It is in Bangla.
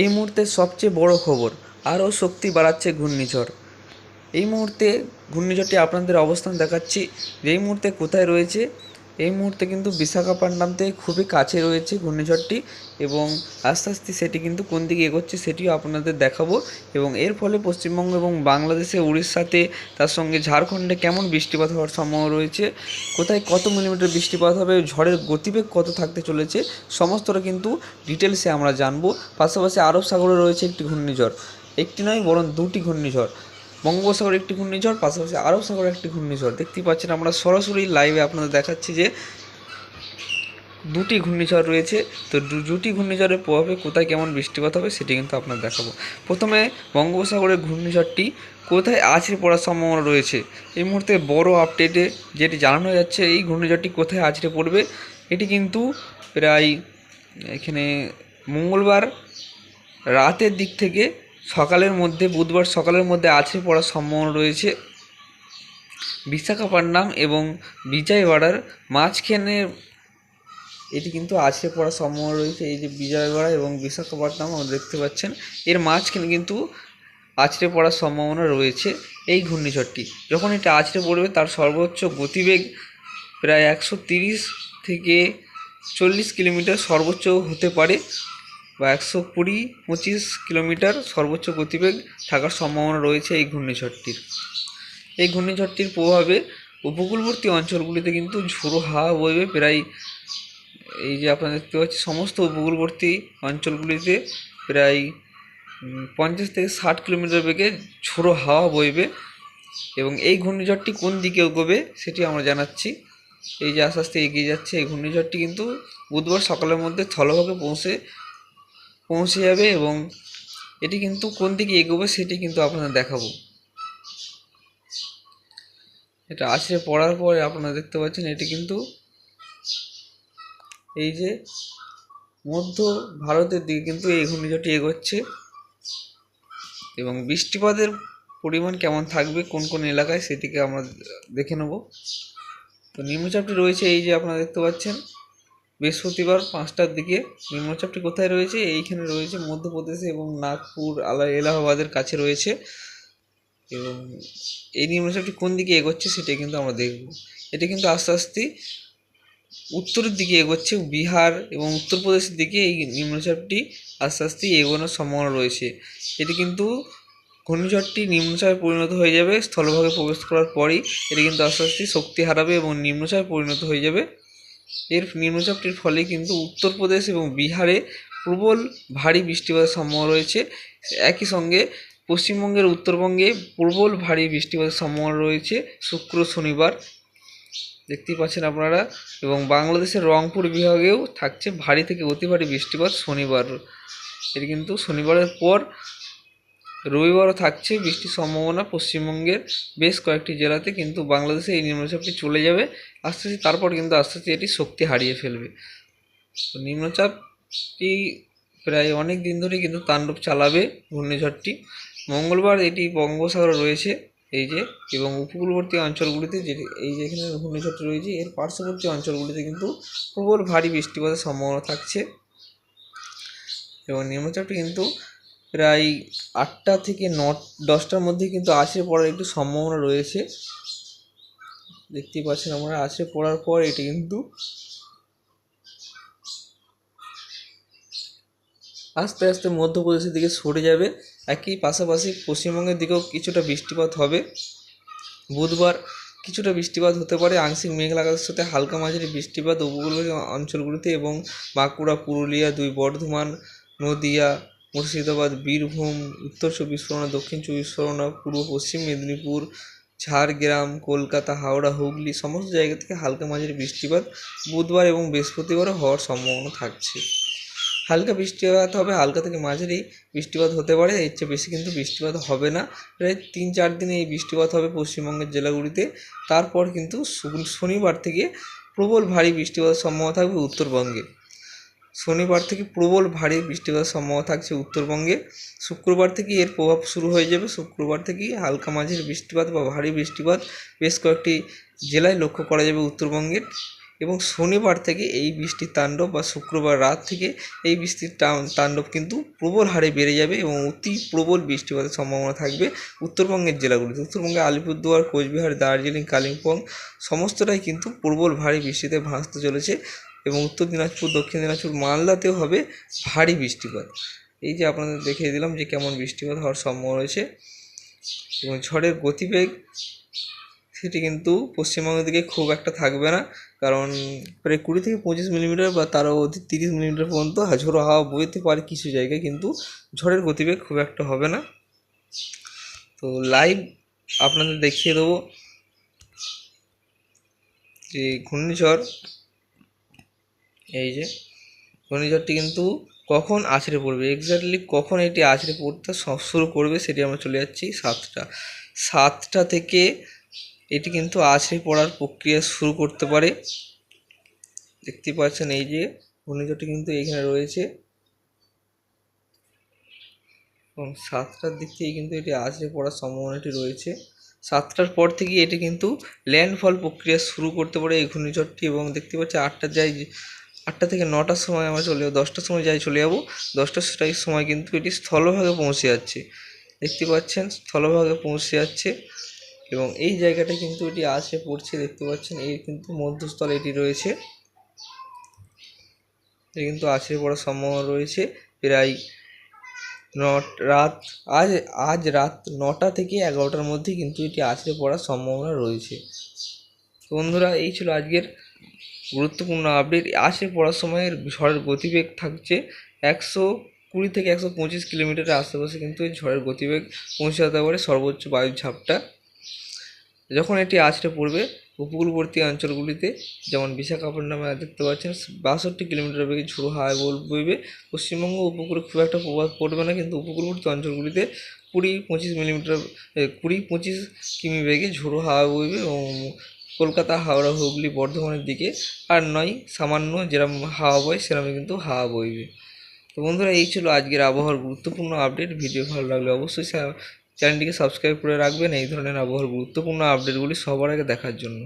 এই মুহূর্তে সবচেয়ে বড় খবর, আরও শক্তি বাড়াচ্ছে ঘূর্ণিঝড়। এই মুহূর্তে ঘূর্ণিঝড়টি আপনাদের অবস্থান দেখাচ্ছি যে এই মুহূর্তে কোথায় রয়েছে এই মুহূর্তে কিন্তু বিশাখাপট্টনম থেকে খুবই কাছে রয়েছে ঘূর্ণিঝড়টি এবং আস্তে আস্তে সেটি কিন্তু কোন দিকে এগোচ্ছে সেটিও আপনাদের দেখাবো এবং এর ফলে পশ্চিমবঙ্গ এবং বাংলাদেশে উড়িষ্যাতে তার সঙ্গে ঝাড়খণ্ডে কেমন বৃষ্টিপাত হওয়ার সম্ভাবনা রয়েছে, কোথায় কত মিলিমিটার বৃষ্টিপাত হবে, ঝড়ের গতিবেগ কত থাকতে চলেছে, সমস্তটা কিন্তু ডিটেলসে আমরা জানব। পাশাপাশি আরব সাগরে রয়েছে একটি ঘূর্ণিঝড়, একটি নয় বরং দুটি ঘূর্ণিঝড়। বঙ্গোপসাগর একটি ঘূর্ণিঝড়, পাশাপাশি আরব সাগর একটি ঘূর্ণিঝড়। দেখতেই পাচ্ছেন আমরা সরাসরি লাইভে আপনাদের দেখাচ্ছি যে দুটি ঘূর্ণিঝড় রয়েছে। তো দুটি ঘূর্ণিঝড়ের প্রভাবে কোথায় কেমন বৃষ্টিপাত হবে সেটি কিন্তু আপনার দেখাবো। প্রথমে বঙ্গোপসাগরের ঘূর্ণিঝড়টি কোথায় আছড়ে পড়ার সম্ভাবনা রয়েছে? এই মুহূর্তে বড় আপডেটে যেটি জানানো যাচ্ছে, এই ঘূর্ণিঝড়টি কোথায় আছড়ে পড়বে এটি কিন্তু প্রায় এখানে মঙ্গলবার রাতের দিক থেকে সকালের মধ্যে, বুধবার সকালের মধ্যে আছড়ে পড়ার সম্ভাবনা রয়েছে। বিশাখাপট্টনম এবং বিজয়ওয়াড়ার মাঝখানে এটি কিন্তু আছড়ে পড়ার সম্ভাবনা রয়েছে। এই যে বিজয়ওয়াড়া এবং বিশাখাপট্টনম আমরা দেখতে পাচ্ছেন, এর মাঝখানে কিন্তু আছড়ে পড়ার সম্ভাবনা রয়েছে এই ঘূর্ণিঝড়টি। যখন এটা আছড়ে পড়বে, তার সর্বোচ্চ গতিবেগ প্রায় একশো থেকে চল্লিশ কিলোমিটার সর্বোচ্চ হতে পারে। বা একশো কুড়ি, পঁচিশ কিলোমিটার সর্বোচ্চ গতিবেগ থাকার সম্ভাবনা রয়েছে এই ঘূর্ণিঝড়টির। এই ঘূর্ণিঝড়টির প্রভাবে উপকূলবর্তী অঞ্চলগুলিতে কিন্তু ঝোড়ো হাওয়া বইবে। প্রায় এই যে আপনারা দেখতে পাচ্ছেন, সমস্ত উপকূলবর্তী অঞ্চলগুলিতে প্রায় পঞ্চাশ থেকে ষাট কিলোমিটার বেগে ঝোড়ো হাওয়া বইবে এবং এই ঘূর্ণিঝড়টি কোন দিকে এগোবে সেটি আমরা জানাচ্ছি। এই যে আস্তে আস্তে এগিয়ে যাচ্ছে এই ঘূর্ণিঝড়টি কিন্তু বুধবার সকালের মধ্যে স্থলভাগে পৌঁছে পৌঁছে যাবে এবং এটি কিন্তু কোন দিকে এগোবে সেটি কিন্তু আপনাদের দেখাবো। এটা আছড়ে পড়ার পরে আপনারা দেখতে পাচ্ছেন, এটি কিন্তু এই যে মধ্য ভারতের দিকে কিন্তু এই ঘূর্ণিঝড়টি এগোচ্ছে এবং বৃষ্টিপাতের পরিমাণ কেমন থাকবে, কোন কোন এলাকায় সেটিকে আমরা দেখে নেব। তো নিম্নচাপটি রয়েছে, এই যে আপনারা দেখতে পাচ্ছেন বৃহস্পতিবার পাঁচটার দিকে নিম্নচাপটি কোথায় রয়েছে? এইখানে রয়েছে মধ্যপ্রদেশে এবং নাগপুর, আলা এলাহাবাদের কাছে রয়েছে। এবং এই নিম্নচাপটি কোন দিকে এগোচ্ছে সেটা কিন্তু আমরা দেখব। এটা কিন্তু আস্তে আস্তে উত্তরের দিকে এগোচ্ছে, বিহার এবং উত্তরপ্রদেশের দিকে এই নিম্নচাপটি আস্তে আস্তে এগোনোর সম্ভাবনা রয়েছে। এটি কিন্তু ঘূর্ণিঝড়টি নিম্নচাপে পরিণত হয়ে যাবে, স্থলভাগে প্রবেশ করার পরই এটি কিন্তু আস্তে আস্তে শক্তি হারাবে এবং নিম্নচাপে পরিণত হয়ে যাবে। এর নিম্নচাপটির ফলে কিন্তু উত্তরপ্রদেশ এবং বিহারে প্রবল ভারী বৃষ্টিপাতের সম্ভাবনা রয়েছে। একই সঙ্গে পশ্চিমবঙ্গের উত্তরবঙ্গে প্রবল ভারী বৃষ্টিপাতের সম্ভাবনা রয়েছে শুক্র শনিবার। দেখতেই পাচ্ছেন আপনারা এবং বাংলাদেশের রংপুর বিভাগেও থাকছে ভারী থেকে অতি ভারী বৃষ্টিপাত শনিবার। এটি কিন্তু শনিবারের পর রবিবারও থাকছে বৃষ্টির সম্ভাবনা পশ্চিমবঙ্গের বেশ কয়েকটি জেলাতে, কিন্তু বাংলাদেশে এই নিম্নচাপটি চলে যাবে। আস্তে আস্তে তারপর কিন্তু আস্তে আস্তে এটি শক্তি হারিয়ে ফেলবে। তো নিম্নচাপটি প্রায় অনেক দিন ধরে কিন্তু তাণ্ডব চালাবে ঘূর্ণিঝড়টি। মঙ্গলবার এটি বঙ্গোপসাগরে রয়েছে, এই যে, এবং উপকূলবর্তী অঞ্চলগুলিতে যে এই যে এখানে রয়েছে, এর পার্শ্ববর্তী অঞ্চলগুলিতে কিন্তু প্রবল ভারী বৃষ্টিপাতের সম্ভাবনা থাকছে। এবং নিম্নচাপটি কিন্তু প্রায় আটটা থেকে ন দশটার মধ্যে কিন্তু আছড়ে পড়ার একটু সম্ভাবনা রয়েছে। দেখতেই পাচ্ছেন আমরা আছড়ে পড়ার পর এটি কিন্তু আস্তে আস্তে মধ্যপ্রদেশের দিকে সরে যাবে। একই পাশাপাশি পশ্চিমবঙ্গের দিকেও কিছুটা বৃষ্টিপাত হবে। বুধবার কিছুটা বৃষ্টিপাত হতে পারে। আংশিক মেঘলা আকাশের সাথে হালকা মাঝারি বৃষ্টিপাত উপকূলীয় অঞ্চলগুলিতে এবং বাঁকুড়া, পুরুলিয়া, দুই বর্ধমান, নদিয়া মুর্শিদাবাদ, বীরভূম, উত্তর চব্বিশ পরগনা, দক্ষিণ চব্বিশ পরগনা, পূর্ব পশ্চিম মেদিনীপুর, ঝাড়গ্রাম, কলকাতা, হাওড়া, হুগলি সমস্ত জায়গা থেকে হালকা মাঝারি বৃষ্টিপাত বুধবার এবং বৃহস্পতিবারও হওয়ার সম্ভাবনা থাকছে। হালকা বৃষ্টিপাত হবে, হালকা থেকে মাঝারি বৃষ্টিপাত হতে পারে, এর চেয়ে বেশি কিন্তু বৃষ্টিপাত হবে না। প্রায় তিন চার দিনে এই বৃষ্টিপাত হবে পশ্চিমবঙ্গের জেলাগুলিতে। তারপর কিন্তু শনিবার থেকে প্রবল ভারী বৃষ্টিপাতের সম্ভাবনা থাকবে উত্তরবঙ্গে। শনিবার থেকে প্রবল ভারী বৃষ্টিপাতের সম্ভাবনা থাকছে উত্তরবঙ্গে। শুক্রবার থেকে এর প্রভাব শুরু হয়ে যাবে। শুক্রবার থেকেই হালকা মাঝারি বৃষ্টিপাত বা ভারী বৃষ্টিপাত বেশ কয়েকটি জেলায় লক্ষ্য করা যাবে উত্তরবঙ্গের। এবং শনিবার থেকে এই বৃষ্টির তাণ্ডব বা শুক্রবার রাত থেকে এই বৃষ্টির তাণ্ডব কিন্তু প্রবল হারে বেড়ে যাবে এবং অতি প্রবল বৃষ্টিপাতের সম্ভাবনা থাকবে উত্তরবঙ্গের জেলাগুলিতে। উত্তরবঙ্গে আলিপুরদুয়ার, কোচবিহার, দার্জিলিং, কালিম্পং, সমস্তটাই কিন্তু প্রবল ভারী বৃষ্টিতে ভাসতে চলেছে। এবং উত্তর দিনাজপুর, দক্ষিণ দিনাজপুর, মালদাতেও হবে ভারী বৃষ্টিপাত। এই যে আপনাদের দেখিয়ে দিলাম যে কেমন বৃষ্টিপাত হওয়ার সম্ভাবনা রয়েছে। এবং ঝড়ের গতিবেগ সেটি কিন্তু পশ্চিমবঙ্গের দিকে খুব একটা থাকবে না। কারণ প্রায় কুড়ি থেকে পঁচিশ মিলিমিটার বা তারও অধিক তিরিশ মিলিমিটার পর্যন্ত ঝোড়ো হাওয়া বইতে পারে কিছু জায়গায়, কিন্তু ঝড়ের গতিবেগ খুব একটা হবে না। তো লাইভ আপনাদের দেখিয়ে দেবো যে ঘূর্ণিঝড় এই যে, ঘূর্ণিঝড়টি কিন্তু কখন আছড়ে পড়বে? এক্স্যাক্টলি কখন এটি আছড়ে পড়তে শুরু করবে সেটি আমরা চলে যাচ্ছি সাতটা। সাতটা থেকে এটি কিন্তু আছড়ে পড়ার প্রক্রিয়া শুরু করতে পারে। দেখতে পাচ্ছেন এই যে, ঘূর্ণিঝড়টি কিন্তু এখানে রয়েছে। এবং সাতটার দিক থেকে কিন্তু এটি আছড়ে পড়ার সম্ভাবনাটি রয়েছে। সাতটার পর থেকে এটি কিন্তু ল্যান্ডফল প্রক্রিয়া শুরু করতে পারে এই ঘূর্ণিঝড়টি এবং দেখতে পাচ্ছি আটটার যাই আটটা থেকে নটার সময় আমরা চলে যাব, দশটার সময় যাই চলে যাব দশটার সময় কিন্তু এটি স্থলভাগে পৌঁছে যাচ্ছে। দেখতে পাচ্ছেন, স্থলভাগে পৌঁছে যাচ্ছে এবং এই জায়গাটা কিন্তু এটি আসে, পড়ছে, দেখতে পাচ্ছেন এই কিন্তু মধ্যস্থলে এটি রয়েছে। এটি কিন্তু আছড়ে পড়ার সম্ভাবনা রয়েছে, প্রায় নট, রাত, আজ আজ রাত নটা থেকে এগারোটার মধ্যে কিন্তু এটি আছড়ে পড়ার সম্ভাবনা রয়েছে। বন্ধুরা, এই ছিল আজকের গুরুত্বপূর্ণ আপডেট আছড়ে পড়ার সময় ঝড়ের গতিবেগ থাকছে একশো কুড়ি থেকে একশো পঁচিশ কিলোমিটারের আশেপাশে কিন্তু এই ঝড়ের গতিবেগ পৌঁছে যেতে পারে সর্বোচ্চ বায়ুর ঝাপটা। যখন এটি আছড়ে পড়বে, উপকূলবর্তী অঞ্চলগুলিতে, যেমন বিশাখাপট্টনামে দেখতে পাচ্ছেন, বাষট্টি কিলোমিটার বেগে ঝোড়ো হাওয়া বইবে। পশ্চিমবঙ্গ উপকূলে খুব একটা প্রভাব পড়বে না, কিন্তু উপকূলবর্তী অঞ্চলগুলিতে কুড়ি পঁচিশ মিলিমিটার কুড়ি পঁচিশ কিমি বেগে ঝোড়ো হাওয়া বইবে এবং কলকাতা, হাওড়া, হুগলি, বর্ধমানের দিকে। আর নয়, সামান্য যেরকম হাওয়া বয় সেরকম কিন্তু হাওয়া বইবে। তো বন্ধুরা, এই ছিল আজকের আবহাওয়ার গুরুত্বপূর্ণ আপডেট। ভিডিও ভালো লাগলে অবশ্যই চ্যানেলটিকে সাবস্ক্রাইব করে রাখবেন এই ধরনের আবহাওয়ার গুরুত্বপূর্ণ আপডেটগুলি সবার আগে দেখার জন্য।